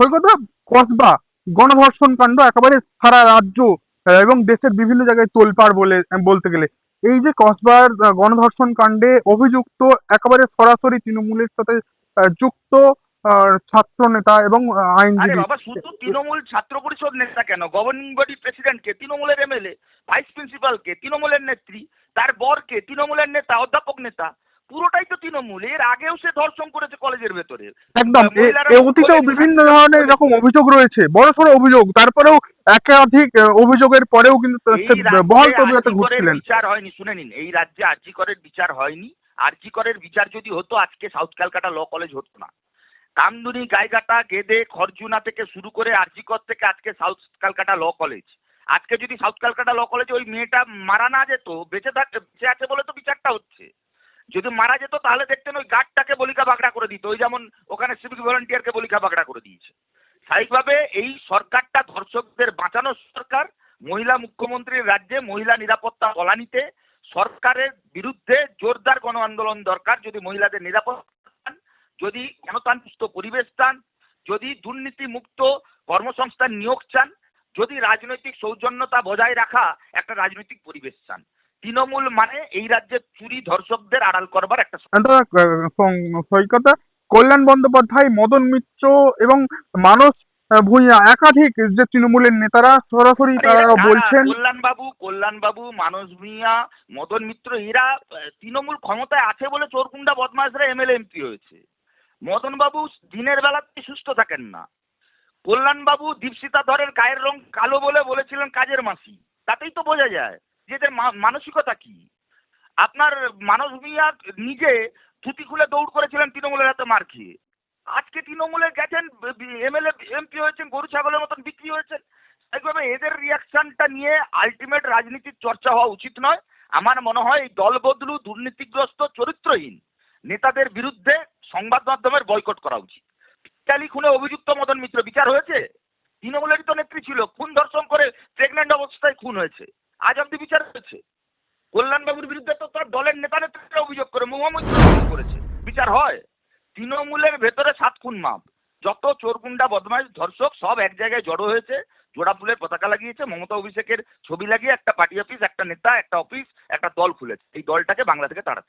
সৈকত কসবা গণধর্ষণ কাণ্ড একেবারে সারা রাজ্য এবং দেশের বিভিন্ন জায়গায় তোলপাড় বলে বলতে গেলে। এই যে কসবার গণধর্ষণ কাণ্ডে অভিযুক্ত একেবারে সরাসরি তৃণমূলের সাথে যুক্ত ছাত্র নেতা এবং আইনজীবী। বাবা শুধু তৃণমূল ছাত্র পরিষদ নেতা কেন? গভর্নিং বডি প্রেসিডেন্টকে তৃণমূলের এমএলএ ভাইস প্রিন্সিপালকে তৃণমূলের নেত্রী তার বর কে তৃণমূলের নেতা অধ্যাপক নেতা? পুরোটাই তো তৃণমূল। এর আগেও সে ধর্ষণ করেছে কলেজের ভেতরে। একদম। অতীতেও বিভিন্ন ধরনের এরকম অভিযোগ রয়েছে। বড় সড়ো অভিযোগ। তারপরেও একাধিক অভিযোগের পরেও কিন্তু বহাল তবিয়তে ঘুরছিলেন। বিচার হয়নি শুনে নিন। এই রাজ্যে আরজি করের বিচার হয়নি। আরজি করের বিচার যদি হতো আজকে সাউথ ক্যালকাটা ল কলেজ হতো না। কামদুনি গাইঘাটা গেদে খরজুনা থেকে শুরু করে আরজি কর থেকে আজকে সাউথ ক্যালকাটা ল কলেজ। আজকে যদি সাউথ ক্যালকাটা ল কলেজে ওই মেয়েটা মারা না যেত বেঁচে থাক বেঁচে আছে বলে তো বিচারটা হচ্ছে। যদি মারা যেত, তাহলে দেখতেন ওই গার্ডটাকে বলিকা বাগড়া করে দিত। ওই যেমন ওখানে সিভিক ভলান্টিয়ারকে বলিকা বাগড়া করে দিয়েছে। স্বাভাবিকভাবে এই সরকারটা ধর্ষকদের বাঁচানোর সরকার, মহিলা মুখ্যমন্ত্রীর রাজ্যে মহিলা নিরাপত্তা বলানিতে সরকারের বিরুদ্ধে জোরদার গণ আন্দোলন দরকার। যদি মহিলাদের নিরাপত্তা যদি গণতান্ত্রিক পরিবেশ চান যদি দুর্নীতি মুক্ত কর্মসংস্থান নিয়োগ চান, যদি রাজনৈতিক সৌজন্যতা বজায় রাখা একটা রাজনৈতিক পরিবেশ চান। তৃণমূল মানে এই রাজ্যে চুরি ধর্ষকদের আড়াল করবার একটা সৈকতা কল্যাণ বন্দ্যোপাধ্যায় মদন মিত্র এবং মানস ভূঁইয়া একাধিক যে তৃণমূলের নেতারা সরাসরি তারা? বলছেন কল্যাণবাবু কল্যাণবাবু মানস ভূঁইয়া মদন মিত্র এরা তৃণমূল ক্ষমতায় আছে বলে চোরকুন্ডা বদমাশরা এমএলএ এমপি হয়েছে। মদনবাবু দিনের বেলাতে সুস্থ থাকেন না। কল্যাণবাবু দীপশিতা ধরের গায়ের রং কালো বলে বলেছিলেন কাজের মাসি। তাতেই তো বোঝা যায়। মা- মানসিকতা কি? আপনার মানস ভূঁইয়া নিজে থুতি খুলে দৌড় করেছিলেন তৃণমূলের হাতে মার খেয়ে। আজকে তৃণমূলে গেছেন এমএলএ এমপি হয়েছেন, গরু ছাগলের মতন বিক্রি হয়েছেন। একভাবে এদের রিয়াকশনটা নিয়ে আলটিমেট রাজনীতির চর্চা হওয়া উচিত নয়। আমার মনে হয় এই দল বদলু, দুর্নীতিগ্রস্ত, চরিত্রহীন নেতাদের বিরুদ্ধে সংবাদ মাধ্যমের বয়কট করা উচিত। পিটালি খুনে অভিযুক্ত মদন মিত্র, বিচার হয়েছে? তৃণমূলেরই তো নেত্রী ছিল, খুন ধর্ষণ করে প্রেগনেন্ট অবস্থায় খুন হয়েছে। আজ অব্দি বিচার হয়েছে। কল্যাণবাবুর বিরুদ্ধে তো তার দলের নেতা নেত্রীরা অভিযোগ করে মোহাম্মদ করেছে। বিচার হয়। তৃণমূলের ভেতরে সাত খুন মাপ। যত চোরগুন্ডা, বদমাইশ, ধর্ষক সব এক জায়গায় জড়ো হয়েছে। জোড়া ফুলের পতাকা লাগিয়েছে, মমতা অভিষেকের ছবি লাগিয়ে একটা পার্টি অফিস, একটা নেতা, একটা অফিস, একটা দল খুলেছে। এই দলটাকে বাংলা থেকে তাড়াতে।